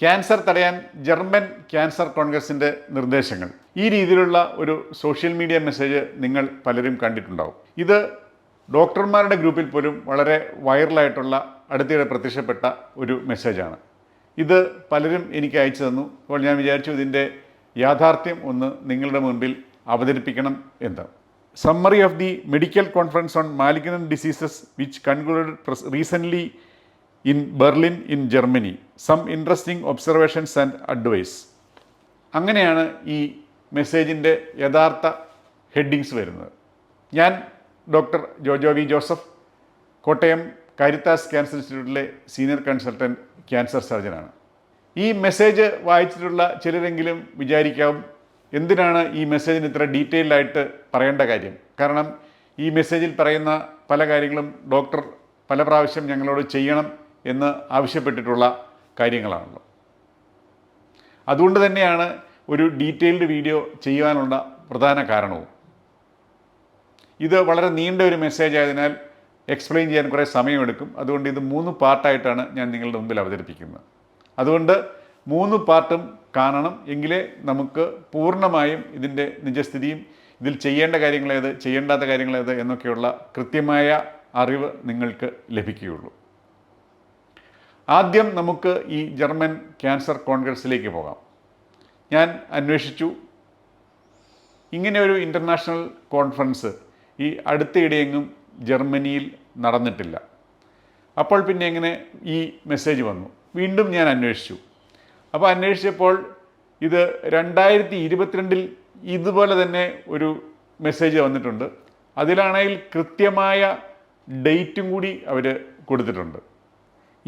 Cancer തടയാൻ German cancer കോൺഗ്രസിന്റെ നിർദ്ദേശങ്ങൾ. ഈ രീതിയിലുള്ള ഒരു സോഷ്യൽ മീഡിയ മെസ്സേജ് നിങ്ങൾ പലരും കണ്ടിട്ടുണ്ടാവും. ഇത് ഡോക്ടർമാരുടെ ഗ്രൂപ്പിൽ പോലും വളരെ വൈറലായിട്ടുള്ള അടുത്തിടെ പ്രത്യക്ഷപ്പെട്ട ഒരു മെസ്സേജാണ്. ഇത് പലരും എനിക്ക് അയച്ചു തന്നു. അപ്പോൾ ഞാൻ വിചാരിച്ചു ഇതിന്റെ യാഥാർത്ഥ്യം ഒന്ന് നിങ്ങളുടെ മുൻപിൽ അവതരിപ്പിക്കണം എന്ന്. Summary of the medical conference on malignant diseases which concluded recently in Berlin in Germany. Some interesting observations and advice അങ്ങനെയാണ് ഈ മെസ്സേജിന്റെ യഥാർത്ഥ ഹെഡിങ്സ് വരുന്നത്. ഞാൻ doctor Jojo V Joseph Kottayam Caritas cancer ഇൻസ്റ്റിറ്റ്യൂട്ടിലെ സീനിയർ കൺസൾട്ടന്റ് ക്യാൻസർ സർജനാണ് ഈ message വായിച്ചിട്ടുള്ള ചിലരെങ്കിലും വിചാരിക്കാവും എന്തിനാണ് ഈ മെസ്സേജിന് ഇത്ര ഡീറ്റെയിൽഡ് ആയിട്ട് പറയേണ്ട കാര്യം? കാരണം ഈ മെസ്സേജിൽ പറയുന്ന പല കാര്യങ്ങളും ഡോക്ടർ പല പ്രാവശ്യം ഞങ്ങളോട് ചെയ്യണം എന്ന് ആവശ്യപ്പെട്ടിട്ടുള്ള കാര്യങ്ങളാണല്ലോ അതുകൊണ്ട് തന്നെയാണ് ഒരു ഡീറ്റെയിൽഡ് വീഡിയോ ചെയ്യുവാനുള്ള പ്രധാന കാരണവും. ഇത് വളരെ നീണ്ട ഒരു മെസ്സേജ് ആയതിനാൽ എക്സ്പ്ലെയിൻ ചെയ്യാൻ കുറേ സമയമെടുക്കും. അതുകൊണ്ട് ഇത് മൂന്ന് പാർട്ടായിട്ടാണ് ഞാൻ നിങ്ങളുടെ മുമ്പിൽ അവതരിപ്പിക്കുന്നത്. അതുകൊണ്ട് മൂന്ന് പാർട്ടും കാണണം എങ്കിലേ നമുക്ക് പൂർണമായും ഇതിന്റെ നിജസ്ഥിതിയും ഇതിൽ ചെയ്യേണ്ട കാര്യങ്ങളേത് ചെയ്യേണ്ടാത്ത കാര്യങ്ങളേത് എന്നൊക്കെയുള്ള കൃത്യമായ അറിവ് നിങ്ങൾക്ക് ലഭിക്കുകയുള്ളൂ. ആദ്യം നമുക്ക് ഈ ജർമ്മൻ ക്യാൻസർ കോൺഗ്രസിലേക്ക് പോകാം. ഞാൻ അന്വേഷിച്ചു. ഇങ്ങനെ ഒരു ഇന്റർനാഷണൽ കോൺഫറൻസ് ഈ അടുത്തയിടെയെങ്ങും ജർമ്മനിയിൽ നടന്നിട്ടില്ല. അപ്പോൾ പിന്നെ എങ്ങനെ ഈ മെസ്സേജ് വന്നു? വീണ്ടും ഞാൻ അന്വേഷിച്ചു. അപ്പോൾ അന്വേഷിച്ചപ്പോൾ ഇത് രണ്ടായിരത്തി ഇരുപത്തിരണ്ടിൽ ഇതുപോലെ തന്നെ ഒരു മെസ്സേജ് വന്നിട്ടുണ്ട്. അതിലാണെങ്കിൽ കൃത്യമായ ഡേറ്റും കൂടി അവർ കൊടുത്തിട്ടുണ്ട്.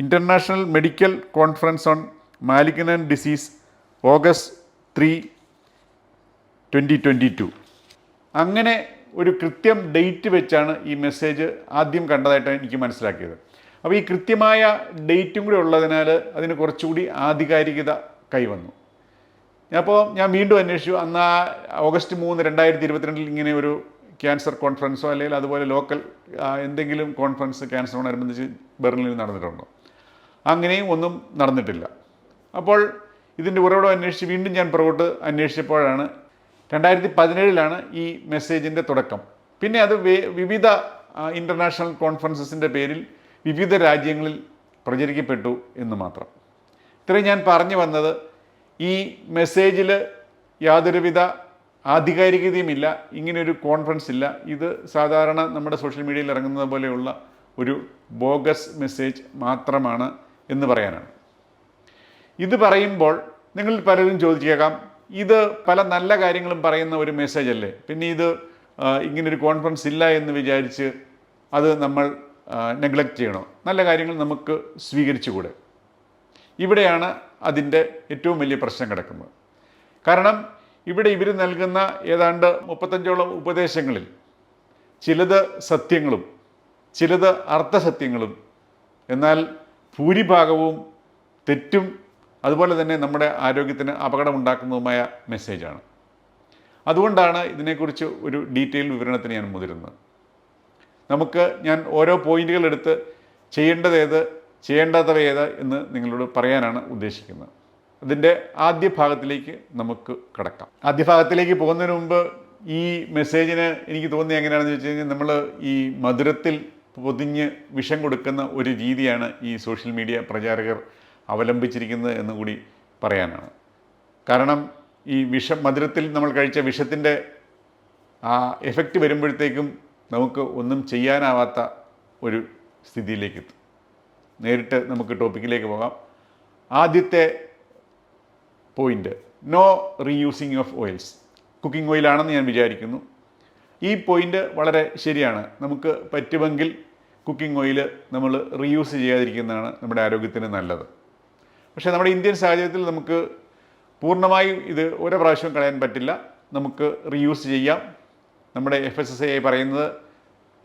International medical conference on malignant disease August three twenty twenty two അങ്ങനെ ഒരു കൃത്യം ഡേറ്റ് വെച്ചാണ് ഈ മെസ്സേജ് ആദ്യം കണ്ടതായിട്ട് എനിക്ക് മനസ്സിലാക്കിയത്. അപ്പോൾ ഈ കൃത്യമായ ഡേറ്റും കൂടി ഉള്ളതിനാൽ അതിന് കുറച്ചുകൂടി ആധികാരികത കൈവന്നു. അപ്പോൾ ഞാൻ വീണ്ടും അന്വേഷിച്ചു. അന്ന് ആ ഓഗസ്റ്റ് മൂന്ന് രണ്ടായിരത്തി ഇരുപത്തിരണ്ടിൽ ഇങ്ങനെ ഒരു ക്യാൻസർ കോൺഫറൻസോ അല്ലെങ്കിൽ അതുപോലെ ലോക്കൽ എന്തെങ്കിലും കോൺഫറൻസ് ക്യാൻസറോടനുബന്ധിച്ച് ബെർലിനിൽ നടന്നിട്ടുണ്ടോ? അങ്ങനെയും ഒന്നും നടന്നിട്ടില്ല. അപ്പോൾ ഇതിന്റെ ഉറവിടം അന്വേഷിച്ച് വീണ്ടും ഞാൻ പുറകോട്ട് അന്വേഷിച്ചപ്പോഴാണ് രണ്ടായിരത്തി പതിനേഴിലാണ് ഈ മെസ്സേജിന്റെ തുടക്കം. പിന്നെ അത് വിവിധ ഇന്റർനാഷണൽ കോൺഫറൻസസിന്റെ പേരിൽ വിവിധ രാജ്യങ്ങളിൽ പ്രചരിക്കപ്പെട്ടു എന്ന് മാത്രം. ഇത്രയും ഞാൻ പറഞ്ഞു വന്നത് ഈ മെസ്സേജിൽ യാതൊരുവിധ ആധികാരികതയുമില്ല ഇങ്ങനെയൊരു കോൺഫറൻസ് ഇല്ല. ഇത് സാധാരണ നമ്മുടെ സോഷ്യൽ മീഡിയയിൽ ഇറങ്ങുന്നത് പോലെയുള്ള ഒരു ബോഗസ് മെസ്സേജ് മാത്രമാണ് എന്ന് പറയാനാണ്. ഇത് പറയുമ്പോൾ നിങ്ങൾ പലരും ചോദിച്ചേക്കാം ഇത് പല നല്ല കാര്യങ്ങളും പറയുന്ന ഒരു മെസ്സേജ് അല്ലേ? പിന്നെ ഇത് ഇങ്ങനൊരു കോൺഫറൻസ് ഇല്ല എന്ന് വിചാരിച്ച് അത് നമ്മൾ നെഗ്ലക്റ്റ് ചെയ്യണോ? നല്ല കാര്യങ്ങൾ നമുക്ക് സ്വീകരിച്ചുകൂടെ? ഇവിടെയാണ് അതിന്റെ ഏറ്റവും വലിയ പ്രശ്നം കിടക്കുന്നത്. കാരണം ഇവിടെ ഇവർ നൽകുന്ന ഏതാണ്ട് മുപ്പത്തഞ്ചോളം ഉപദേശങ്ങളിൽ ചിലത് സത്യങ്ങളും ചിലത് അർത്ഥസത്യങ്ങളും എന്നാൽ ഭൂരിഭാഗവും തെറ്റും അതുപോലെ തന്നെ നമ്മുടെ ആരോഗ്യത്തിന് അപകടമുണ്ടാക്കുന്നതുമായ മെസ്സേജാണ്. അതുകൊണ്ടാണ് ഇതിനെക്കുറിച്ച് ഒരു ഡീറ്റെയിൽ വിവരണത്തിന് ഞാൻ മുതിരുന്നത്. നമുക്ക് ഞാൻ ഓരോ പോയിന്റുകൾ എടുത്ത് ചെയ്യേണ്ടത് ഏത് ചെയ്യേണ്ടാത്തവ ഏത് എന്ന് നിങ്ങളോട് പറയാനാണ് ഉദ്ദേശിക്കുന്നത്. അതിന്റെ ആദ്യ ഭാഗത്തിലേക്ക് നമുക്ക് കടക്കാം. ആദ്യ ഭാഗത്തിലേക്ക് പോകുന്നതിന് മുമ്പ് ഈ മെസ്സേജിന് എനിക്ക് തോന്നിയത് എങ്ങനെയാണെന്ന് വെച്ച് കഴിഞ്ഞാൽ നമ്മൾ ഈ മധുരത്തിൽ പൊതിഞ്ഞ് വിഷം കൊടുക്കുന്ന ഒരു രീതിയാണ് ഈ സോഷ്യൽ മീഡിയ പ്രചാരകർ അവലംബിച്ചിരിക്കുന്നത് എന്ന് കൂടി പറയാനാണ്. കാരണം ഈ വിഷം മധുരത്തിൽ നമ്മൾ കഴിച്ച വിഷത്തിന്റെ ആ എഫക്റ്റ് വരുമ്പോഴത്തേക്കും നമുക്ക് ഒന്നും ചെയ്യാനാവാത്ത ഒരു സ്ഥിതിയിലേക്ക് എത്തും നേരിട്ട് നമുക്ക് ടോപ്പിക്കിലേക്ക് പോകാം. ആദ്യത്തെ point no reusing of oils. Cooking ഓയിലാണെന്ന് ഞാൻ വിചാരിക്കുന്നു. ഈ പോയിന്റ് വളരെ ശരിയാണ്. നമുക്ക് പറ്റുമെങ്കിൽ കുക്കിംഗ് ഓയിൽ നമ്മൾ റീയൂസ് ചെയ്യാതിരിക്കുന്നതാണ് നമ്മുടെ ആരോഗ്യത്തിന് നല്ലത്. പക്ഷേ നമ്മുടെ ഇന്ത്യൻ സാഹചര്യത്തിൽ നമുക്ക് പൂർണമായും ഇത് ഓരോ പ്രാവശ്യവും കളയാൻ പറ്റില്ല. നമുക്ക് റീയൂസ് ചെയ്യാം. നമ്മുടെ എഫ് എസ് എസ് ഐ പറയുന്നത്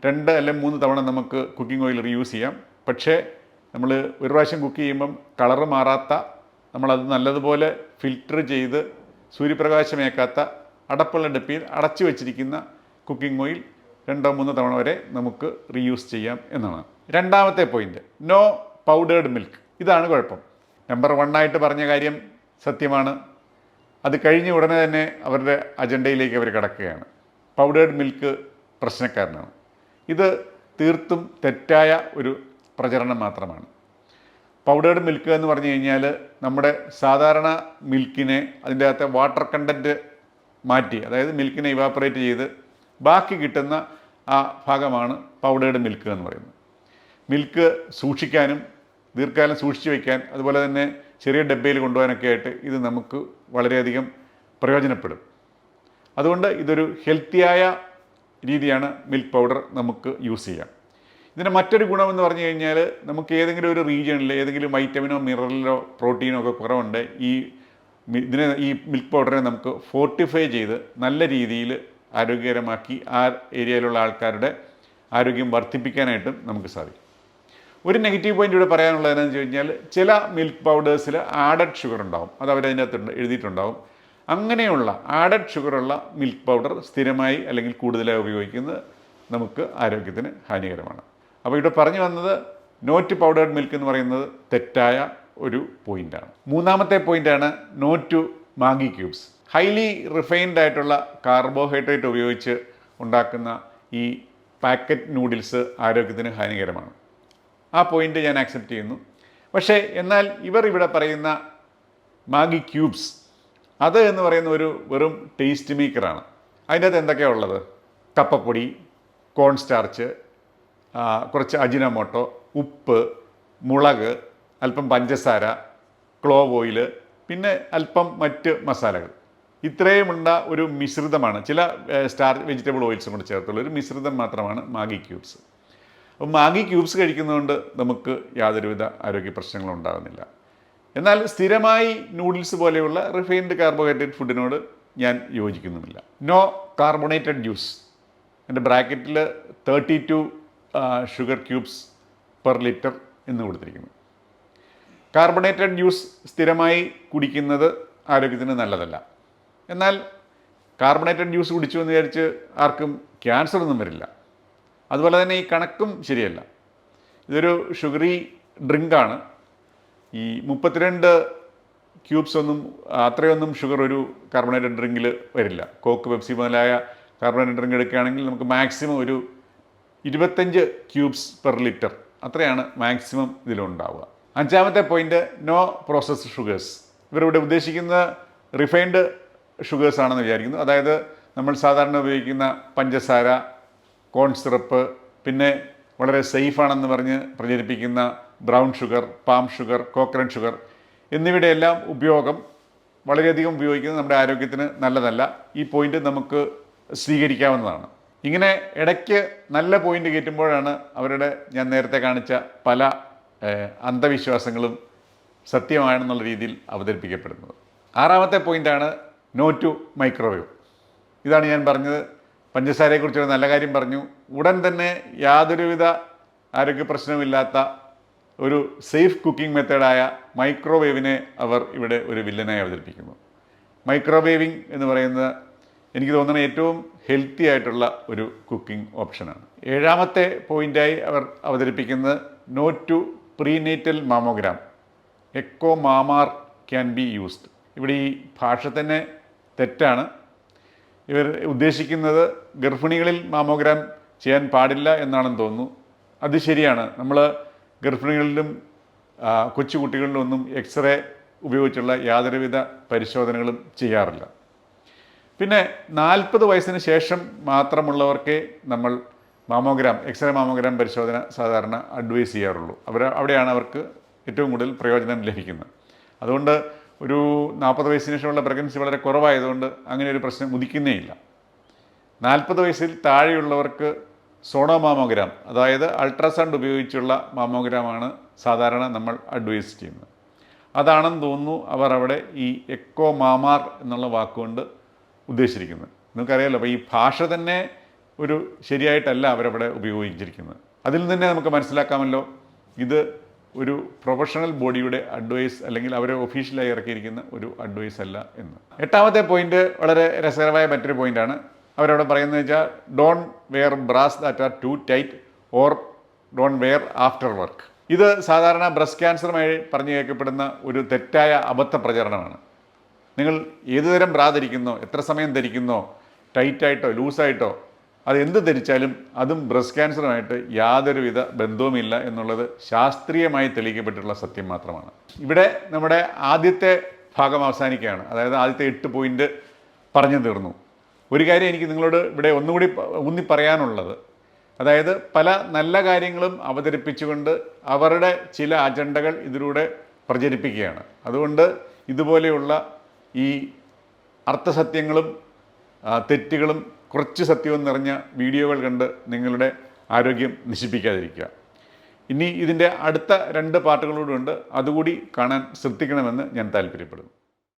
രണ്ട് അല്ലെങ്കിൽ മൂന്ന് തവണ നമുക്ക് കുക്കിംഗ് ഓയിൽ റീയൂസ് ചെയ്യാം. പക്ഷേ നമ്മൾ ഒരു പ്രാവശ്യം കുക്ക് ചെയ്യുമ്പം കളറ് മാറാത്ത നമ്മളത് നല്ലതുപോലെ ഫിൽറ്റർ ചെയ്ത് സൂര്യപ്രകാശമേക്കാത്ത അടപ്പുള്ള ഡപ്പിയിൽ അടച്ചു വച്ചിരിക്കുന്ന കുക്കിംഗ് ഓയിൽ രണ്ടോ മൂന്നോ തവണ വരെ നമുക്ക് റീയൂസ് ചെയ്യാം എന്നാണ്. രണ്ടാമത്തെ പോയിന്റ് നോ പൗഡേർഡ് മിൽക്ക് ഇതാണ് കുഴപ്പം. നമ്പർ വണ്ണായിട്ട് പറഞ്ഞ കാര്യം സത്യമാണ്. അത് കഴിഞ്ഞ ഉടനെ തന്നെ അവരുടെ അജണ്ടയിലേക്ക് അവർ കടക്കുകയാണ്. പൗഡേർഡ് മിൽക്ക് പ്രശ്നക്കാരനാണ്. ഇത് തീർത്തും തെറ്റായ ഒരു പ്രചരണം മാത്രമാണ്. പൗഡേർഡ് മിൽക്ക് എന്ന് പറഞ്ഞു കഴിഞ്ഞാൽ നമ്മുടെ സാധാരണ മിൽക്കിനെ അതിന്റെ അകത്തെ വാട്ടർ കണ്ടന്റ് മാറ്റി അതായത് മിൽക്കിനെ ഇവാപ്പറേറ്റ് ചെയ്ത് ബാക്കി കിട്ടുന്ന ആ ഭാഗമാണ് പൗഡേർഡ് മിൽക്ക് എന്ന് പറയുന്നത്. മിൽക്ക് സൂക്ഷിക്കാനും ദീർഘകാലം സൂക്ഷിച്ചു വയ്ക്കാൻ അതുപോലെ തന്നെ ചെറിയ ഡബ്ബയിൽ കൊണ്ടുപോകാനൊക്കെ ആയിട്ട് ഇത് നമുക്ക് വളരെയധികം പ്രയോജനപ്പെടും. അതുകൊണ്ട് ഇതൊരു ഹെൽത്തിയായ രീതിയാണ് മിൽക്ക് പൗഡർ നമുക്ക് യൂസ് ചെയ്യാം. ഇതിന്റെ മറ്റൊരു ഗുണമെന്ന് പറഞ്ഞു കഴിഞ്ഞാൽ നമുക്ക് ഏതെങ്കിലും ഒരു റീജിയണിൽ ഏതെങ്കിലും വൈറ്റമിനോ മിനറലിലോ പ്രോട്ടീനോ ഒക്കെ കുറവുണ്ട് ഈ ഇതിനെ ഈ മിൽക്ക് പൗഡറിനെ നമുക്ക് ഫോർട്ടിഫൈ ചെയ്ത് നല്ല രീതിയിൽ ആരോഗ്യകരമാക്കി ആ ഏരിയയിലുള്ള ആൾക്കാരുടെ ആരോഗ്യം വർദ്ധിപ്പിക്കാനായിട്ടും നമുക്ക് സാധിക്കും. ഒരു നെഗറ്റീവ് പോയിന്റ് ഇവിടെ പറയാനുള്ളത് എന്താണെന്ന് വെച്ച് കഴിഞ്ഞാൽ ചില മിൽക്ക് പൗഡേഴ്സിൽ ആഡഡ് ഷുഗർ ഉണ്ടാവും. അത് അവരതിന്റെ അകത്ത് എഴുതിയിട്ടുണ്ടാവും. അങ്ങനെയുള്ള ആഡഡ് ഷുഗറുള്ള മിൽക്ക് പൗഡർ സ്ഥിരമായി അല്ലെങ്കിൽ കൂടുതലായി ഉപയോഗിക്കുന്നത് നമുക്ക് ആരോഗ്യത്തിന് ഹാനികരമാണ്. അപ്പോൾ ഇവിടെ പറഞ്ഞു വന്നത് നോറ്റ് പൗഡേർഡ് മിൽക്ക് എന്ന് പറയുന്നത് തെറ്റായ ഒരു പോയിന്റാണ് മൂന്നാമത്തെ പോയിന്റാണ് not Maggi cubes highly refined ആയിട്ടുള്ള കാർബോഹൈഡ്രേറ്റ് ഉപയോഗിച്ച് ഉണ്ടാക്കുന്ന ഈ പാക്കറ്റ് നൂഡിൽസ് ആരോഗ്യത്തിന് ഹാനികരമാണ്. ആ പോയിന്റ് ഞാൻ ആക്സെപ്റ്റ് ചെയ്യുന്നു. പക്ഷേ എന്നാൽ ഇവർ ഇവിടെ പറയുന്ന മാഗി ക്യൂബ്സ് അത് എന്ന് പറയുന്ന ഒരു വെറും ടേസ്റ്റ് മേക്കറാണ് അതിന്റെ അകത്ത് എന്തൊക്കെയാണ് ഉള്ളത്? കപ്പപ്പൊടി കോൺ സ്റ്റാർച്ച് കുറച്ച് അജിനമോട്ടോ ഉപ്പ് മുളക് അല്പം പഞ്ചസാര ക്ലോവ് ഓയിൽ പിന്നെ അല്പം മറ്റ് മസാലകൾ. ഇത്രയുമുള്ള ഒരു മിശ്രിതമാണ്. ചില സ്റ്റാർ വെജിറ്റബിൾ ഓയിൽസും കൂടെ ചേർത്തുള്ള ഒരു മിശ്രിതം മാത്രമാണ് മാഗി ക്യൂബ്സ്. അപ്പം മാഗി ക്യൂബ്സ് കഴിക്കുന്നതുകൊണ്ട് നമുക്ക് യാതൊരുവിധ ആരോഗ്യ പ്രശ്നങ്ങളും ഉണ്ടാകുന്നില്ല. എന്നാൽ സ്ഥിരമായി നൂഡിൽസ് പോലെയുള്ള റിഫൈൻഡ് കാർബോഹൈഡ്രേറ്റ് ഫുഡിനോട് ഞാൻ യോജിക്കുന്നുമില്ല. നോ കാർബണേറ്റഡ് ജ്യൂസ് എന്റെ ബ്രാക്കറ്റിൽ thirty two sugar cubes per litre എന്ന് കൊടുത്തിരിക്കുന്നു. കാർബണേറ്റഡ് ജ്യൂസ് സ്ഥിരമായി കുടിക്കുന്നത് ആരോഗ്യത്തിന് നല്ലതല്ല. എന്നാൽ കാർബണേറ്റഡ് ജ്യൂസ് കുടിച്ചു എന്ന് വിചാരിച്ച് ആർക്കും ക്യാൻസർ ഒന്നും വരില്ല. അതുപോലെ തന്നെ ഈ കണക്കും ശരിയല്ല. ഇതൊരു ഷുഗറി ഡ്രിങ്കാണ് ഈ മുപ്പത്തിരണ്ട് ക്യൂബ്സ് ഒന്നും അത്രയൊന്നും ഷുഗർ ഒരു കാർബണേറ്റഡ് ഡ്രിങ്കിൽ വരില്ല. കോക്ക് പെപ്സി മുതലായ കാർബണേറ്റഡ് ഡ്രിങ്ക് എടുക്കുകയാണെങ്കിൽ നമുക്ക് മാക്സിമം ഒരു ഇരുപത്തഞ്ച് ക്യൂബ്സ് പെർ ലിറ്റർ അത്രയാണ് മാക്സിമം ഇതിലുണ്ടാവുക. അഞ്ചാമത്തെ പോയിന്റ് നോ പ്രോസസ്ഡ് ഷുഗേഴ്സ് ഇവരിവിടെ ഉദ്ദേശിക്കുന്ന റിഫൈൻഡ് ഷുഗേഴ്സ് ആണെന്ന് വിചാരിക്കുന്നു. അതായത് നമ്മൾ സാധാരണ ഉപയോഗിക്കുന്ന പഞ്ചസാര കോൺ സിറപ്പ് പിന്നെ വളരെ സേഫാണെന്ന് പറഞ്ഞ് പ്രചരിപ്പിക്കുന്ന brown sugar palm sugar coconut sugar എന്നിവയുടെ എല്ലാം ഉപയോഗം വളരെയധികം ഉപയോഗിക്കുന്നത് നമ്മുടെ ആരോഗ്യത്തിന് നല്ലതല്ല. ഈ പോയിന്റ് നമുക്ക് സ്വീകരിക്കാവുന്നതാണ്. ഇങ്ങനെ ഇടയ്ക്ക് നല്ല പോയിന്റ് കയറ്റുമ്പോഴാണ് അവരുടെ ഞാൻ നേരത്തെ കാണിച്ച പല അന്ധവിശ്വാസങ്ങളും സത്യമാണെന്നുള്ള രീതിയിൽ അവതരിപ്പിക്കപ്പെടുന്നത്. ആറാമത്തെ പോയിന്റാണ് നോ ടു മൈക്രോവേവ് ഇതാണ് ഞാൻ പറഞ്ഞത്. പഞ്ചസാരയെക്കുറിച്ചൊരു നല്ല കാര്യം പറഞ്ഞു. ഉടൻ തന്നെ യാതൊരുവിധ ആരോഗ്യ പ്രശ്നമില്ലാത്ത ഒരു സേഫ് കുക്കിംഗ് മെത്തേഡായ മൈക്രോവേവിനെ അവർ ഇവിടെ ഒരു വില്ലനായി അവതരിപ്പിക്കുന്നു. മൈക്രോവേവിംഗ് എന്ന് പറയുന്നത് എനിക്ക് തോന്നുന്ന ഏറ്റവും ഹെൽത്തി ആയിട്ടുള്ള ഒരു കുക്കിംഗ് ഓപ്ഷനാണ് ഏഴാമത്തെ പോയിന്റായി അവർ അവതരിപ്പിക്കുന്നത് no to prenatal mammogram echo മാമാർ can be used ഇവിടെ ഈ ഭാഷ തന്നെ തെറ്റാണ്. ഇവർ ഉദ്ദേശിക്കുന്നത് ഗർഭിണികളിൽ മാമോഗ്രാം ചെയ്യാൻ പാടില്ല എന്നാണെന്ന് തോന്നുന്നു. അത് ശരിയാണ്. നമ്മൾ ഗർഭിണികളിലും കൊച്ചുകുട്ടികളിലും ഒന്നും എക്സ്റേ ഉപയോഗിച്ചുള്ള യാതൊരുവിധ പരിശോധനകളും ചെയ്യാറില്ല. പിന്നെ നാൽപ്പത് വയസ്സിന് ശേഷം മാത്രമുള്ളവർക്കേ നമ്മൾ മാമോഗ്രാം എക്സ്റേ മാമോഗ്രാം പരിശോധന സാധാരണ അഡ്വൈസ് ചെയ്യാറുള്ളൂ. അവർ അവിടെയാണ് അവർക്ക് ഏറ്റവും കൂടുതൽ പ്രയോജനം ലഭിക്കുന്നത്. അതുകൊണ്ട് ഒരു നാൽപ്പത് വയസ്സിന് ശേഷമുള്ള പ്രഗ്നൻസി വളരെ കുറവായതുകൊണ്ട് അങ്ങനെ ഒരു പ്രശ്നം ഉദിക്കുന്നേ ഇല്ല നാൽപ്പത് വയസ്സിൽ താഴെയുള്ളവർക്ക് സോണോ മാമോഗ്രാം അതായത് അൾട്രാസൗണ്ട് ഉപയോഗിച്ചുള്ള മാമോഗ്രാമാണ് സാധാരണ നമ്മൾ അഡ്വൈസ് ചെയ്യുന്നത്. അതാണെന്ന് തോന്നുന്നു അവർ അവിടെ ഈ എക്കോ മാമാർ എന്നുള്ള വാക്കുകൊണ്ട് ഉദ്ദേശിച്ചിരിക്കുന്നത്. നിങ്ങൾക്കറിയാലോ അപ്പോൾ ഈ ഭാഷ തന്നെ ഒരു ശരിയായിട്ടല്ല അവരവിടെ ഉപയോഗിച്ചിരിക്കുന്നത്. അതിൽ തന്നെ നമുക്ക് മനസ്സിലാക്കാമല്ലോ ഇത് ഒരു പ്രൊഫഷണൽ ബോഡിയുടെ അഡ്വൈസ് അല്ലെങ്കിൽ അവരെ ഒഫീഷ്യലായി ഇറക്കിയിരിക്കുന്ന ഒരു അഡ്വൈസ് അല്ല എന്ന്. എട്ടാമത്തെ പോയിന്റ് വളരെ രസകരമായ മറ്റൊരു പോയിന്റാണ് അവരവിടെ പറയുന്നത് വെച്ചാൽ don't wear bras that are too tight or don't wear after work ഇത് സാധാരണ ബ്രസ്റ്റ് ക്യാൻസറുമായി പറഞ്ഞു കേൾക്കപ്പെടുന്ന ഒരു തെറ്റായ അബദ്ധ പ്രചരണമാണ്. നിങ്ങൾ ഏതുതരം ബ്രാ ധരിക്കുന്നോ എത്ര സമയം ധരിക്കുന്നോ ടൈറ്റായിട്ടോ ലൂസായിട്ടോ അത് എന്ത് ധരിച്ചാലും അതും ബ്രസ്റ്റ് ക്യാൻസറുമായിട്ട് യാതൊരുവിധ ബന്ധവുമില്ല എന്നുള്ളത് ശാസ്ത്രീയമായി തെളിയിക്കപ്പെട്ടിട്ടുള്ള സത്യം മാത്രമാണ്. ഇവിടെ നമ്മുടെ ആദ്യത്തെ ഭാഗം അവസാനിക്കുകയാണ്. അതായത് ആദ്യത്തെ എട്ട് പോയിന്റ് പറഞ്ഞു തീർന്നു. ഒരു കാര്യം എനിക്ക് നിങ്ങളോട് ഇവിടെ ഒന്നുകൂടി ഊന്നി പറയാനുള്ളത്. അതായത് പല നല്ല കാര്യങ്ങളും അവതരിപ്പിച്ചുകൊണ്ട് അവരുടെ ചില അജണ്ടകൾ ഇതിലൂടെ പ്രചരിപ്പിക്കുകയാണ്. അതുകൊണ്ട് ഇതുപോലെയുള്ള ഈ അർത്ഥസത്യങ്ങളും തെറ്റുകളും കുറച്ച് സത്യവും നിറഞ്ഞ വീഡിയോകൾ കണ്ട് നിങ്ങളുടെ ആരോഗ്യം നശിപ്പിക്കാതിരിക്കുക. ഇനി ഇതിന്റെ അടുത്ത രണ്ട് പാർട്ടുകളൂടെ ഉണ്ട്. അതുകൂടി കാണാൻ ശ്രദ്ധിക്കണമെന്ന് ഞാൻ താല്പര്യപ്പെടുന്നു.